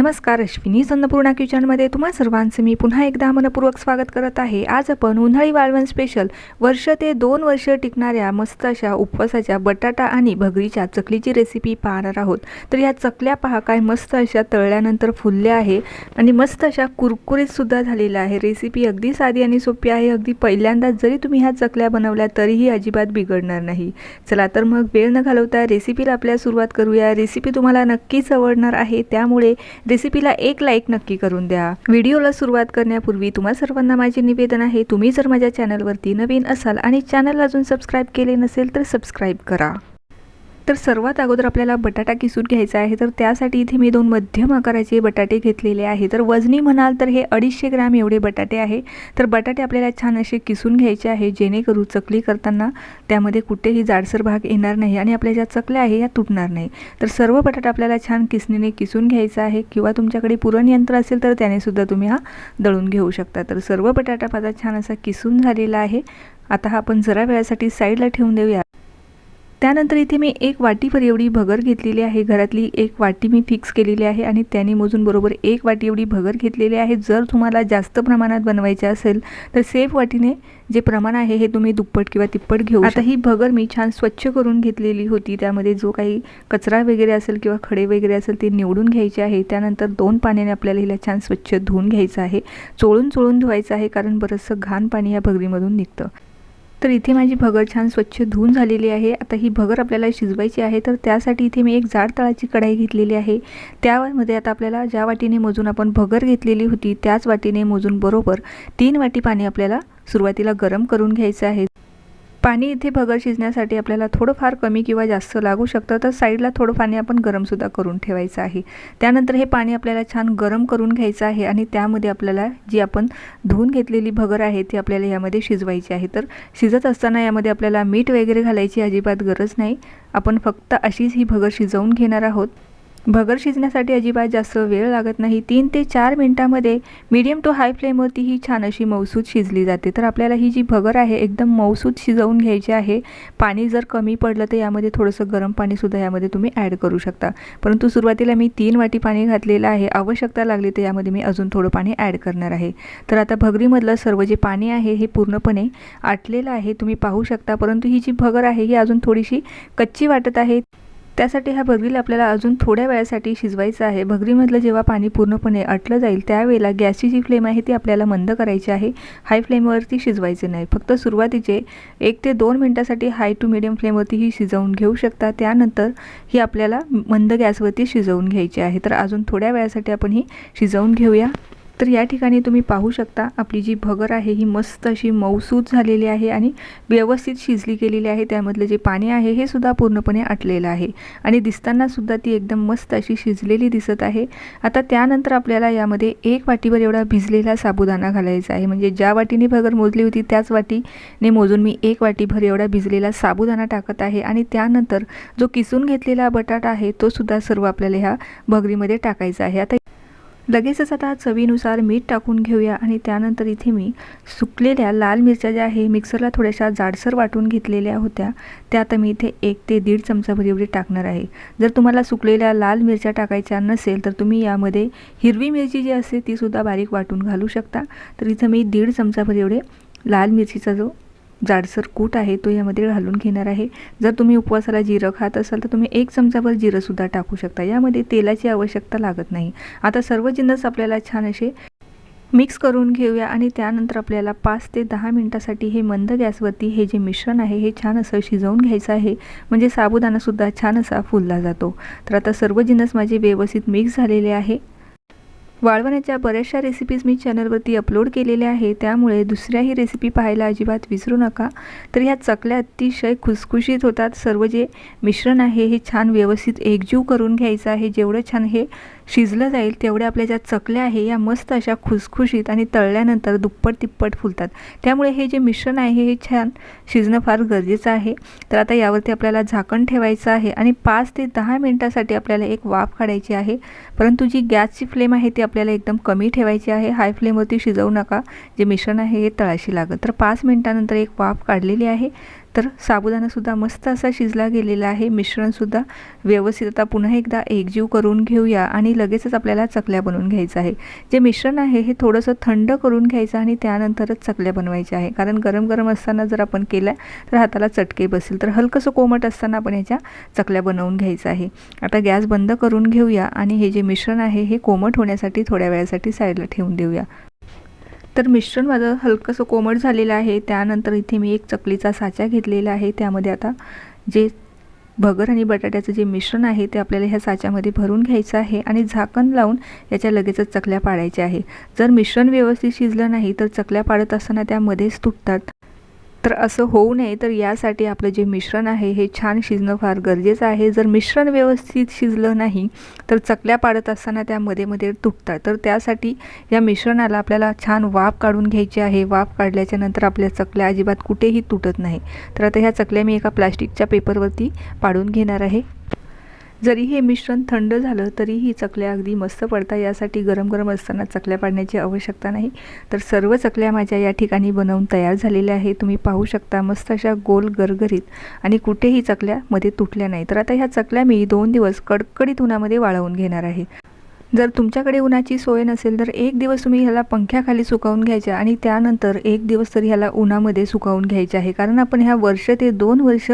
नमस्कार अश्विनी अन्नपूर्णा किचनमध्ये तुम्हा सर्वांचं मी पुन्हा एकदा मनपूर्वक स्वागत करत आहे. आज आपण उन्हाळी वाळवण स्पेशल वर्ष ते दोन वर्ष टिकणाऱ्या मस्त अशा उपवासाच्या बटाटा आणि भगरीच्या चकलीची रेसिपी पाहणार आहोत. तर ह्या चकल्या पहा काय मस्त अशा तळल्यानंतर फुलल्या आहे आणि मस्त अशा कुरकुरीतसुद्धा झालेल्या आहे. रेसिपी अगदी साधी आणि सोपी आहे. अगदी पहिल्यांदाच जरी तुम्ही ह्या चकल्या बनवल्या तरीही अजिबात बिघडणार नाही. चला तर मग वेळ न घालवता रेसिपीला आपल्या सुरुवात करूया. रेसिपी तुम्हाला नक्कीच आवडणार आहे. त्यामुळे रेसिपीला एक लाईक नक्की करून द्या. व्हिडिओला सुरुवात करण्यापूर्वी तुम्हा सर्वांना माझे निवेदन आहे तुम्ही जर माझ्या चॅनलवरती नवीन असाल आणि चॅनल अजून सबस्क्राईब केले नसेल तर सबस्क्राईब करा. तर सर्वात अगोदर आपल्याला बटाटा किसून घ्यायचा आहे तर त्यासाठी इथे मी दोन मध्यम आकाराचे बटाटे घेतलेले आहे. तर वजनी म्हणाल तर हे अडीचशे ग्रॅम एवढे बटाटे आहे. तर बटाटे आपल्याला छान असे किसून घ्यायचे आहे जेणेकरून चकली करताना त्यामध्ये कुठेही जाडसर भाग येणार नाही आणि आपल्या ज्या चकल्या आहे या तुटणार नाही. तर सर्व बटाटा आपल्याला छान किसणीने किसून घ्यायचा आहे किंवा तुमच्याकडे पुरण यंत्र असेल तर त्यानेसुद्धा तुम्ही हा दळून घेऊ शकता. तर सर्व बटाटा माझा छान असा किसून झालेला आहे. आता हा आपण जरा वेळासाठी साईडला ठेवून देऊया. त्यानंतर इथे मी एक वाटीभर एवढी भगर घेतलेली आहे. घरातली एक वाटी मी फिक्स केलेली आहे आणि त्याने मोजून बरोबर एक वाटी एवढी भगर घेतलेली आहे. जर तुम्हाला जास्त प्रमाणात बनवायचे असेल तर सेफ वाटीने जे प्रमाण आहे हे तुम्ही दुप्पट किंवा तिप्पट घेऊ आता ही भगर मी छान स्वच्छ करून घेतलेली होती. त्यामध्ये जो काही कचरा वगैरे असेल किंवा खडे वगैरे असेल ते निवडून घ्यायचे आहे. त्यानंतर दोन पाण्याने आपल्याला हिला छान स्वच्छ धुवून घ्यायचं आहे. चोळून चोळून धुवायचं आहे कारण बरंचसं घाण पाणी या भगरीमधून निघतं. तर इथे माझी भगर छान स्वच्छ धुवून झालेली आहे. आता ही भगर आपल्याला शिजवायची आहे तर त्यासाठी इथे मी एक जाड तळाची कढाई घेतलेली आहे. त्यामध्ये आता आपल्याला ज्या वाटीने मोजून आपण भगर घेतलेली होती त्याच वाटीने मोजून बरोबर तीन वाटी पाणी आपल्याला सुरुवातीला गरम करून घ्यायचं आहे. पाणी इथे भगर शिजण्यासाठी आपल्याला थोडंफार कमी किंवा जास्त लागू शकतं तर साईडला थोडं पाणी आपण गरमसुद्धा करून ठेवायचं आहे. त्यानंतर हे पाणी आपल्याला छान गरम करून घ्यायचं आहे आणि त्यामध्ये आपल्याला जी आपण धुवून घेतलेली भगर आहे ती आपल्याला यामध्ये शिजवायची आहे. तर शिजत असताना यामध्ये आपल्याला मीठ वगैरे घालायची अजिबात गरज नाही. आपण फक्त अशीच ही भगर शिजवून घेणार आहोत. भगर शिजण्यासाठी अजिबात जास्त वेळ लागत नाही. तीन ते चार मिनटामध्ये मीडियम टू हाय फ्लेमवरती ही छान अशी मौसूद शिजली जाते. तर आपल्याला ही जी भगर आहे एकदम मौसूद शिजवून घ्यायची आहे. पाणी जर कमी पडलं तर यामध्ये थोडंसं गरम पाणीसुद्धा यामध्ये तुम्ही ॲड करू शकता. परंतु सुरुवातीला मी तीन वाटी पाणी घातलेलं आहे. आवश्यकता लागली तर यामध्ये मी अजून थोडं पाणी ॲड करणार आहे. तर आता भगरीमधलं सर्व जे पाणी आहे हे पूर्णपणे आटलेलं आहे. तुम्ही पाहू शकता. परंतु ही जी भगर आहे ही अजून थोडीशी कच्ची वाटत आहे. त्यासाठी ह्या भगरीला आपल्याला अजून थोड्या वेळासाठी शिजवायचं आहे. भगरीमधलं जेव्हा पाणी पूर्णपणे अटलं जाईल त्यावेळेला गॅसची जी फ्लेम आहे ती आपल्याला मंद करायची आहे. हाय फ्लेमवरती शिजवायचे नाही. फक्त सुरुवातीचे एक ते दोन मिनटासाठी हाय टू मिडियम फ्लेमवरती ही शिजवून घेऊ शकता. त्यानंतर ही आपल्याला मंद गॅसवरती शिजवून घ्यायची आहे. तर अजून थोड्या वेळासाठी आपण ही शिजवून घेऊया. तर या ठिकाणी तुम्ही पाहू शकता आपली जी भगर आहे ही मस्त अशी मौसूद झालेली आहे आणि व्यवस्थित शिजली गेलेली आहे. त्यामधलं जे पाणी आहे हे सुद्धा पूर्णपणे आटलेलं आहे. आणि दिसताना सुद्धा ती एकदम मस्त अशी शिजलेली दिसत आहे. आता त्यानंतर आपल्याला यामध्ये एक वाटीभर एवढा भिजलेला साबुदाणा घालायचा आहे. म्हणजे ज्या वाटीने भगर मोजली होती त्याच वाटीने मोजून मी एक वाटीभर एवढा भिजलेला साबुदाणा टाकत आहे. आणि त्यानंतर जो किसून घेतलेला बटाटा आहे तो सुद्धा सर्व आपल्याला ह्या भगरीमध्ये टाकायचा आहे. आता लगेचच आता चवीनुसार मीठ टाकून घेऊया आणि त्यानंतर इथे मी सुकलेल्या लाल मिरच्या ज्या आहे मिक्सरला थोड्याशा जाडसर वाटून घेतलेल्या होत्या त्या आता मी इथे एक ते दीड चमचाभर एवढी टाकणार आहे. जर तुम्हाला सुकलेल्या लाल मिरच्या टाकायच्या नसेल तर तुम्ही यामध्ये हिरवी मिरची जी असते तीसुद्धा बारीक वाटून घालू शकता. तर इथं मी दीड चमचाभर एवढे लाल मिरचीचा जो जाडसर कूट आहे तो यामध्ये घालून घेणार आहे. जर तुम्ही उपवासाला जिरं खात असाल तर तुम्ही एक चमचाभर जिरंसुद्धा टाकू शकता. यामध्ये तेलाची आवश्यकता लागत नाही. आता सर्व जिन्नस आपल्याला छान असे मिक्स करून घेऊया आणि त्यानंतर आपल्याला पाच ते दहा मिनटासाठी हे मंद गॅसवरती हे जे मिश्रण आहे हे छान असं शिजवून घ्यायचं आहे. म्हणजे साबुदाणासुद्धा छान असा फुलला जातो. तर आता सर्व जिन्नस माझे व्यवस्थित मिक्स झालेले आहे. वाळवण्याच्या बऱ्याचशा रेसिपीज मी चॅनलवरती अपलोड केलेल्या आहे त्यामुळे दुसऱ्याही रेसिपी पाहायला अजिबात विसरू नका. तर ह्या चकल्या अतिशय खुसखुशीत होतात. सर्व जे मिश्रण आहे हे छान व्यवस्थित एकजीव करून घ्यायचं आहे. जेवढं छान हे शिजलं जाईल तेवढ्या आपल्या ज्या चकल्या आहे या मस्त अशा खुसखुशीत आणि तळल्यानंतर दुप्पट तिप्पट फुलतात. त्यामुळे हे जे मिश्रण आहे हे छान शिजणं फार गरजेचं आहे. तर आता यावरती आपल्याला झाकण ठेवायचं आहे आणि पाच ते दहा मिनटासाठी आपल्याला एक वाफ काढायची आहे. परंतु जी गॅसची फ्लेम आहे ती आपल्याला एकदम कमी ठेवायची आहे. हाय फ्लेमवरती शिजवू नका. जे मिश्रण आहे हे तळाशी लागत तर पाच मिनटानंतर एक वाफ काढलेली आहे. तर साबुदाणासुद्धा मस्त असा शिजला गेलेला आहे. मिश्रणसुद्धा व्यवस्थित आता पुन्हा एकदा एकजीव करून घेऊया आणि लगेचच आपल्याला चकल्या बनवून घ्यायचं आहे. जे मिश्रण आहे हे थोडंसं थंड करून घ्यायचं आणि त्यानंतरच चकल्या बनवायच्या आहे. कारण गरम गरम असताना जर आपण केल्या तर हाताला चटके बसेल. तर हलकंसं कोमट असताना आपण ह्याच्या चकल्या बनवून घ्यायचं आहे. आता गॅस बंद करून घेऊया आणि हे जे मिश्रण आहे हे कोमट होण्यासाठी थोड्या वेळासाठी साईडला ठेवून देऊया. तर मिश्रण माझं हलकंसं कोमट झालेलं आहे. त्यानंतर इथे मी एक चकलीचा साचा घेतलेला आहे. त्यामध्ये आता जे भगर आणि बटाट्याचं जे मिश्रण आहे ते आपल्याला ह्या साच्यामध्ये भरून घ्यायचं आहे आणि झाकण लावून याच्या लगेचच चकल्या पाडायच्या आहे. जर मिश्रण व्यवस्थित शिजलं नाही तर चकल्या पाडत असताना त्यामध्येच तुटतात. तर असं होऊ नये तर यासाठी आपलं जे मिश्रण आहे हे छान शिजणं फार गरजेचं आहे. जर मिश्रण व्यवस्थित शिजलं नाही तर चकल्या पाडत असताना त्या मध्ये मध्ये तुटतात. तर त्यासाठी या मिश्रणाला आपल्याला छान वाफ काढून घ्यायची आहे. वाफ काढल्याच्या नंतर आपल्या चकल्या अजिबात कुठेही तुटत नाही. तर आता ह्या चकल्या मी एका प्लास्टिकच्या पेपरवरती पाडून घेणार आहे. जरी हे मिश्रण थंड झालं तरीही चकल्या अगदी मस्त पडतात. यासाठी गरम गरम असताना चकल्या पाडण्याची आवश्यकता नाही. तर सर्व चकल्या माझ्या या ठिकाणी बनवून तयार झालेल्या आहे तुम्ही पाहू शकता मस्त अशा गोल गरगरीत आणि कुठेही चकल्या मध्ये तुटल्या नाही तर आता ह्या चकल्या मी दोन दिवस कडकडीत उन्हामध्ये वाळवून घेणार आहे. जर तुमच्याकडे उन्हाची सोय नसेल तर एक दिवस तुम्ही ह्याला पंख्याखाली सुकावून घ्यायच्या आणि त्यानंतर एक दिवस तरी ह्याला उन्हामध्ये सुकावून घ्यायचे आहे. कारण आपण ह्या वर्ष ते दोन वर्ष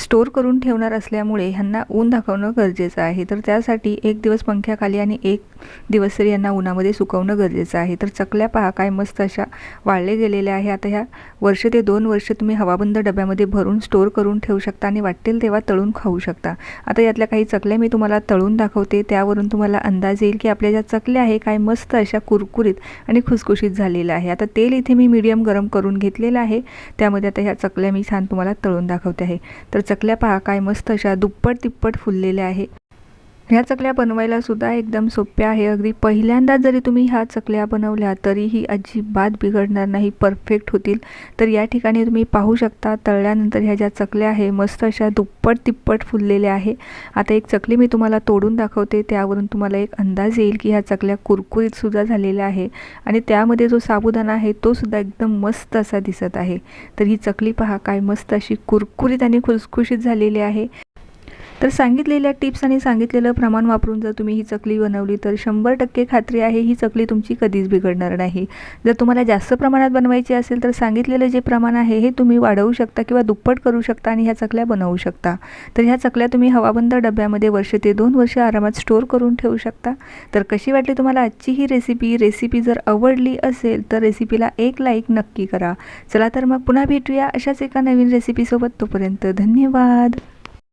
स्टोअर करून ठेवणार असल्यामुळे ह्यांना ऊन दाखवणं गरजेचं आहे. तर त्यासाठी एक दिवस पंख्याखाली आणि एक दिवस तरी यांना उन्हामध्ये सुकवणं गरजेचं आहे. तर चकल्या पहा काय मस्त अशा वाळले गेलेल्या आहे आता ह्या वर्ष ते दोन वर्ष तुम्ही हवाबंद डब्यामध्ये भरून स्टोअर करून ठेवू शकता आणि वाटेल तेव्हा तळून खाऊ शकता. आता यातल्या काही चकल्या मी तुम्हाला तळून दाखवते. त्यावरून तुम्हाला अंदाज येईल की आपल्या ज्या चकल्या आहे काय मस्त अशा कुरकुरीत आणि खुसखुशीत झालेल्या आहे आता तेल इथे मी मीडियम गरम करून घेतलेलं आहे. त्यामध्ये आता ह्या चकल्या मी छान तुम्हाला तळून दाखवते आहे. तर चकल्या पहा काय मस्त अशा दुप्पट तिप्पट फुललेल्या आहे ह्या चकल्या बनवायला सुद्धा एकदम सोप्या आहे. अगदी पहिल्यांदा जरी तुम्ही ह्या चकल्या बनवल्या तरीही अजिबात बिघडणार नाही परफेक्ट होतील. तर या ठिकाणी तुम्ही पाहू शकता तळल्यानंतर ह्या ज्या चकल्या आहे मस्त अशा दुप्पट तिप्पट फुललेल्या आहे. आता एक चकली मी तुम्हाला तोडून दाखवते त्यावरून तुम्हाला एक अंदाज येईल की ह्या चकल्या कुरकुरीतसुद्धा झालेल्या आहे. आणि त्यामध्ये जो साबुदाणा आहे तो सुद्धा एकदम मस्त असा दिसत आहे. तर ही चकली पहा काय मस्त अशी कुरकुरीत आणि खुसखुशीत झालेली आहे. तर सांगितलेल्या टिप्स आणि सांगितलेलं प्रमाण वापरून जर तुम्ही ही चकली बनवली तर शंभर टक्के खात्री आहे ही चकली तुमची कधीच बिघडणार नाही. जर तुम्हाला जास्त प्रमाणात बनवायची असेल तर सांगितलेलं जे प्रमाण आहे हे तुम्ही वाढवू शकता किंवा दुप्पट करू शकता आणि ह्या चकल्या बनवू शकता. तर ह्या चकल्या तुम्ही हवाबंद डब्यामध्ये वर्ष ते दोन वर्ष आरामात स्टोअर करून ठेवू शकता. तर कशी वाटली तुम्हाला आजची ही रेसिपी रेसिपी जर आवडली असेल तर रेसिपीला एक लाईक नक्की करा. चला तर मग पुन्हा भेटूया अशाच एका नवीन रेसिपीसोबत तोपर्यंत धन्यवाद.